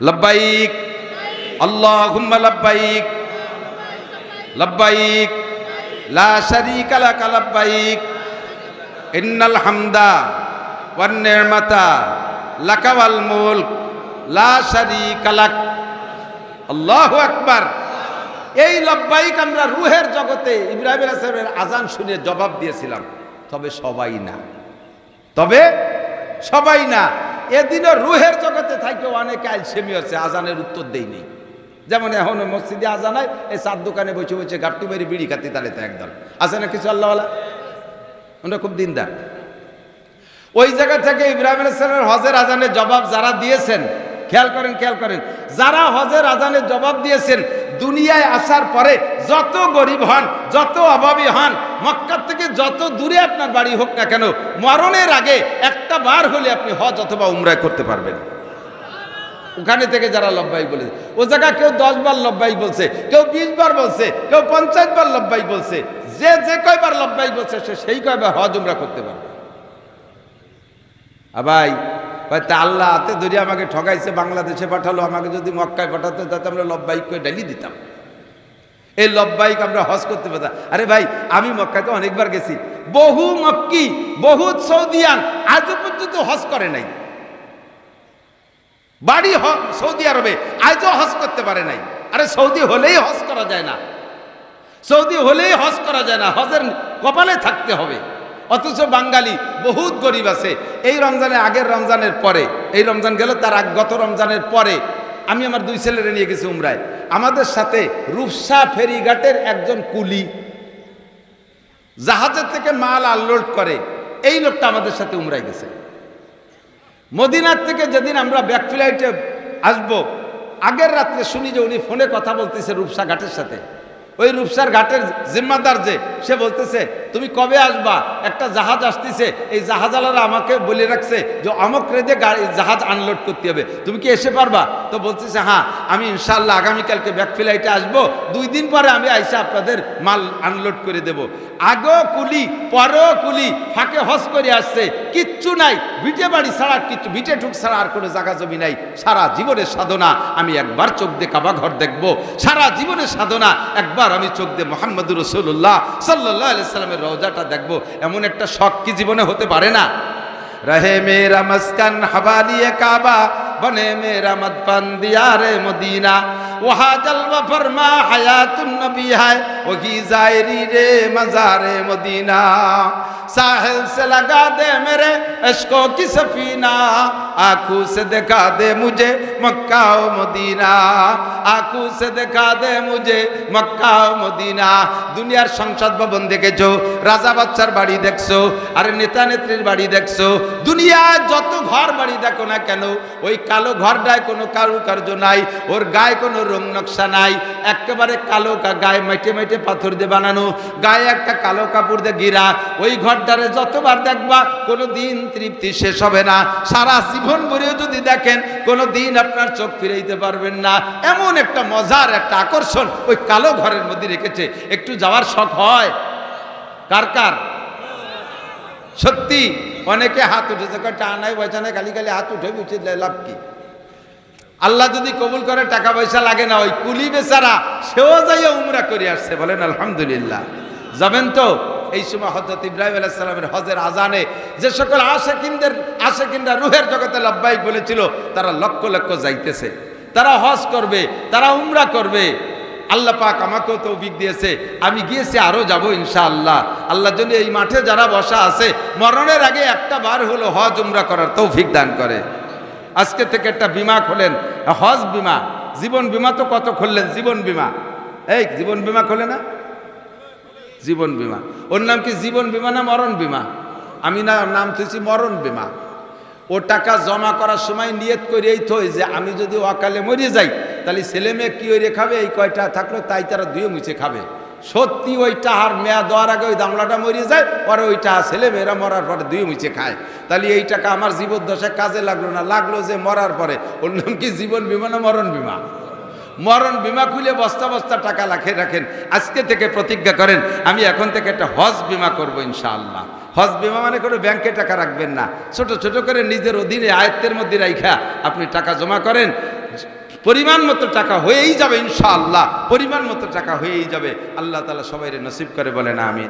লব্বাইক। আল্লাহুম্মা লব্বাইক। লব্বাইক। লা শারীকা লাক লব্বাইক। ইন্নাল হামদা ওয়ান নি'মাতা লাকা ওয়াল মুলক। লা শারীকা লাক। আল্লাহু আকবার। এই লব্বাইক আমরা রুহের জগতে ইব্রাহিম আলাইহিস আজান শুনে জবাব দিয়েছিলাম। তবে সবাই না। তবে সবাই না। এদিনও রুহের জগতে থাকে অনেকে আলসেমি হচ্ছে আজানের উত্তর দেয়নি যেমন এখন মসজিদে আজানায় এই চার দোকানে বসে বসে গাপটি মেরে বিড়ি খাতি তাহলে তো একদল। আছে না কিছু আল্লাহওয়ালা? ওরা খুব দিনদার। ওই জায়গা থেকে ইব্রাহিম আলাইসালামের হজের আজানের জবাব যারা দিয়েছেন, খেয়াল করেন খেয়াল করেন, যারা হজের আজানের জবাব দিয়েছেন, দুনিয়ায় আসার পরে যত গরিব হন, যত অভাবী হন মক্কার থেকে যত দূরে আপনার বাড়ি হোক না কেন, মরণের আগে একটা বার হলে আপনি হজ অথবা উমরায় করতে পারবেন। ওখানে থেকে যারা লব্বাই বলেছে, ও জায়গা কেউ দশ বার লব্বাই বলছে, কেউ বিশ বার বলছে, কেউ পঞ্চাশ বার লব্বাই বলছে, যে যে কয়বার লব্বাই বলছে, সে সেই কয়বার হজ উমরা করতে পারবে। আ ভাই ভাই, তা আল্লাহ হাতে ধরে আমাকে ঠগাইছে, বাংলাদেশে পাঠালো, আমাকে যদি মক্কায় পাঠাতো, তাতে আমরা লব্বাই করে ডালি দিতাম। এই লব্বাইক আমরা হজ করতে পারতাম। আরে ভাই, আমি মক্কাতে অনেকবার গেছি। বহু মক্কি বহু সৌদিয়ান আজও পর্যন্ত হজ করে নাই। বাড়ি সৌদি আরবে আজও হজ করতে পারে নাই। আরে সৌদি হলেই হজ করা যায় না। সৌদি হলেই হজ করা যায় না। হজের কপালে থাকতে হবে। অথচ বাঙালি বহুত গরিব আছে। এই রমজানে আগের রমজানের পরে, এই রমজান গেল তার গত রমজানের পরে আমি আমার দুই ছেলেরে নিয়ে গেছি উমরায়। আমাদের সাথে রূপসা ফেরিঘাটের একজন কুলি, জাহাজের থেকে মাল আনলোড করে, এই লোকটা আমাদের সাথে উমরায় গেছে। মদিনার থেকে যেদিন আমরা ব্যাক ফ্লাইটে আসব, আগের রাত্রে শুনি যে উনি ফোনে কথা বলতেছে রূপসা ঘাটের সাথে। ওই রূপসার ঘাটের জিম্মাদার যে, সে বলতেছে তুমি কবে আসবা? একটা জাহাজ আসতেছে, এই জাহাজালারা আমাকে বলে রাখছে যে অমক রেজে গাড়ি, জাহাজ আনলোড করতে হবে। তুমি কি এসে পারবা? তো বলতেছে হ্যাঁ আমি ইনশাল্লাহ আগামীকালকে ব্যাক ফ্লাইটে আসব। দুই দিন পরে আমি আইসা আপনাদের মাল আনলোড করে দেব। আগেও কুলি পরেও কুলি, ফাঁকে হজ করে আসছে। কিচ্ছু নাই। ভিটে বাড়ি ছাড়া কিচ্ছু, ভিটে ঠুক ছাড়া আর কোনো জায়গা জমি নাই। সারা জীবনের সাধনা আমি একবার চোখ দিয়ে কাবা ঘর দেখব। সারা জীবনের সাধনা একবার আমি চোখ দিয়ে মোহাম্মদুর রসুল্লাহ সাল্লাহ সাল্লামের রওজাটা দেখব, এমন একটা শখ কি জীবনে হতে পারে না? রহে মেরা মস্কান হাবালিয়ে কাবা, বনে মেরা দিয়া রে মদিনা। ওহা জলওয়া ফরমা হায়াতুন নবী হায় ওহি জায়রি রে মজারে মদিনা साहिल से लगा दे मेरे अशकों की सफीना आंखों से दिखा दे मुझे मक्का ও মদিনা आंखों से दिखा दे मुझे মক্কা ও মদিনা দুনিয়ার সংসদ ভবন দেখেছো রাজা বাচ্চার বাড়ি দেখছো আর নেতা নেত্রীর বাড়ি দেখছো দুনিয়ায় যত ঘর বাড়ি দেখো না কেন ওই কালো ঘরটায় কোনো কারুকার্য নাই ওর গায়ে কোনো রং নকশা নাই। একেবারে কালো গায়ে মেটে মেটে পাথর দিয়ে বানানো। গায়ে একটা কালো কাপড় দিয়ে ঘিরা ওই ঘরটারে যতবার দেখবা কোনো দিন তৃপ্তি শেষ হবে না। সারা জীবন ভরেও যদি দেখেন কোনো দিন আপনার চোখ ফিরাইতে পারবেন না। এমন একটা মজার, একটা আকর্ষণ ওই কালো ঘরের মধ্যে রেখেছে। একটু যাওয়ার শখ হয়? কার কার? সত্যি? অনেকে হাত উঠেছে। পয়সা নাই, খালি খালি হাত উঠে উঠে লাভ কি? আল্লাহ যদি কবুল করে, টাকা পয়সা লাগে না, ওই কুলি বেচারা, সেও যাইয়া উমরা করে আসছে। বলেন, আলহামদুলিল্লাহ। যাবেন তো? এই সময় হজরত ইব্রাহিম আলাইসালামের হজের আজানে যে সকল আশেকিনদের, আশেকিনরা রুহের জগতে লব্বাইক বলেছিল, তারা লক্ষ লক্ষ যাইতেছে। তারা হজ করবে, তারা উমরা করবে। আল্লাহ পাক আমাকেও তৌফিক দিয়েছে। আমি গিয়েছি আরও যাব ইনশাআল্লাহ। আল্লাহ জন্য এই মাঠে যারা বসা আছে, মরণের আগে একটা বার হলো হজ, উমরা করার তৌফিক দান করে। আজকে থেকে একটা বিমা খোলেন, হজ বিমা, জীবন বিমা তো কত খুললেন? জীবন বিমা। এই, জীবন বিমা খোলে না? জীবন বিমা। ওর নাম কি জীবন বিমা না মরণ বিমা? আমি না, নাম থুইছি মরণ বিমা। ও টাকা জমা করার সময় নিয়ত করেই থই যে আমি যদি অকালে মরে যাই, তাহলে ছেলে মেয়ে কি ওই খাবে? এই কয়টা থাকল, তাই তারা দুয়ে মুছে খাবে। সত্যি ওই টাহার মেয়া দেওয়ার আগে ওই দামলাটা মরিয়ে যায়, পরে ওই টাহা ছেলে মেয়েরা মরার পরে দুই মুছে খায়। তাহলে এই টাকা আমার জীবদ্দশায় কাজে লাগল না, লাগল যে মরার পরে। নাম কি জীবন বিমা না মরণ বিমা? মরণ বিমা খুলে বস্তা বস্তা টাকা লাখে রাখেন। আজকে থেকে প্রতিজ্ঞা করেন, আমি এখন থেকে একটা হজ বিমা করব ইনশাআল্লাহ। হজ বিমা মানে করে ব্যাংকে টাকা রাখবেন না। ছোট ছোট করে নিজের অধীনে আয়ত্তের মধ্যে রাইখা, আপনি টাকা জমা করেন পরিমাণ মতো টাকা হয়েই যাবে ইনশাআল্লাহ। পরিমাণ মতো টাকা হয়েই যাবে। আল্লাহ তালা সবাই নসিব করে বলে না আমি